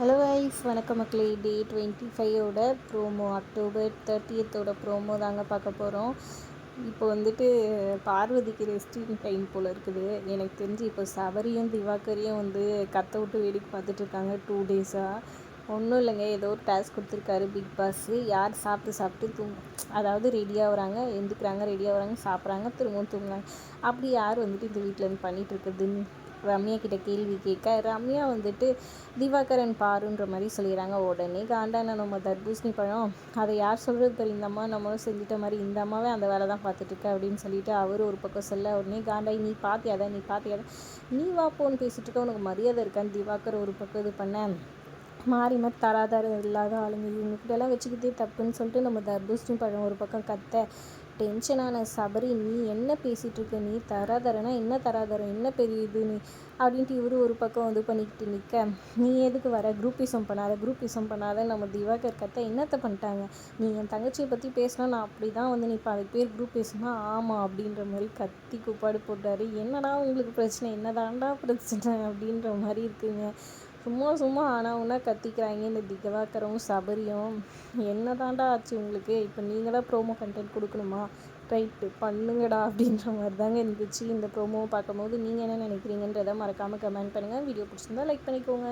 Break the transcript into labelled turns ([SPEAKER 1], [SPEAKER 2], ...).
[SPEAKER 1] Hello வைஸ் வணக்கம் மக்களே. டே டுவெண்ட்டி ஃபைவோட ப்ரோமோ அக்டோபர் தேர்ட்டியத்தோட ப்ரோமோ தாங்க பார்க்க போகிறோம் இப்போ வந்துட்டு பார்வதிக்கு ரெஸ்டிங் டைம் போல் இருக்குது. எனக்கு தெரிஞ்சு இப்போ சபரியும் திவாகரையும் வந்து கத்த விட்டு வேடிக்கை பார்த்துட்ருக்காங்க டூ டேஸாக ஒன்றும் இல்லைங்க ஏதோ ஒரு டாஸ்க் கொடுத்துருக்காரு பிக் பாஸு யார் சாப்பிட்டு சாப்பிட்டு தூங்க அதாவது ரெடியாகிறாங்க எழுந்துக்கிறாங்க எந்திக்கிறாங்க ரெடியாக வராங்க சாப்பிட்றாங்க திரும்பவும் தூங்குறாங்க. அப்படி யார் வந்துட்டு இந்த வீட்டில் இருந்து பண்ணிகிட்டு இருக்குதுன்னு ரம்யா கிட்ட கேள்வி கேட்க ரம்யா வந்துட்டு திவாகரன் பாருன்ற மாதிரி சொல்லிடுறாங்க. உடனே காண்டான நம்ம தர்பூசணி பழம் அதை யார் சொல்கிறது தெரியும் இந்த அம்மா நம்மளும் செஞ்சிட்ட மாதிரி இந்த அம்மாவே அந்த வேலை தான் பார்த்துட்ருக்க அப்படின்னு சொல்லிட்டு அவர் ஒரு பக்கம் சொல்ல உடனே காண்டாய் நீ பார்த்தியாதான் நீ பார்த்தியாதான் நீ வா போன்னு பேசிட்டு இருக்க. உனக்கு மரியாதை இருக்கான்னு திவாகர் ஒரு பக்கம் இது பண்ண மாறி மாதிரி தராதாரம் இல்லாத ஆளுங்க இவங்ககிட்டலாம் வச்சுக்கிட்டே தப்புன்னு சொல்லிட்டு நம்ம தர்பூசணி பழம் ஒரு பக்கம் கத்த டென்ஷனான சபரி நீ என்ன பேசிகிட்டு இருக்க? நீ தராதரனா? என்ன தராதரம்? என்ன பெரிய இது நீ? அப்படின்ட்டு இவரு ஒரு பக்கம் இது பண்ணிக்கிட்டு நிற்க நீ எதுக்கு வர? குரூப்பிசம் பண்ணாத குரூப்பிசம் பண்ணாத. நம்ம திவாகர் கத்தை என்னத்தை பண்ணிட்டாங்க? நீ என் தங்கச்சியை பற்றி பேசினா நான் அப்படி தான் வந்து நீ பாதி பேர் குரூப்பிசம்னா ஆமாம் அப்படின்ற மாதிரி கத்தி கூப்பாடு போட்டார். என்னடா உங்களுக்கு பிரச்சனை? என்னதான்டா பிரச்சனை? அப்படின்ற மாதிரி இருக்குங்க. சும்மா சும்மா ஆனால் ஒன்றா கத்திக்கிறாங்க இந்த திகவாக்கரும் சபரியும். என்ன தாண்டா ஆச்சு உங்களுக்கு? இப்போ நீங்கள் தான் ப்ரோமோ கண்டென்ட் கொடுக்கணுமா? ரைட்டு பண்ணுங்கடா அப்படின்ற மாதிரி தாங்க இருந்துச்சு. இந்த ப்ரோமோவை பார்க்கும்போது நீங்கள் என்ன நினைக்கிறீங்கன்றதை மறக்காமல் கமெண்ட் பண்ணுங்கள் வீடியோ பிடிச்சிருந்தா லைக் பண்ணிக்கோங்க.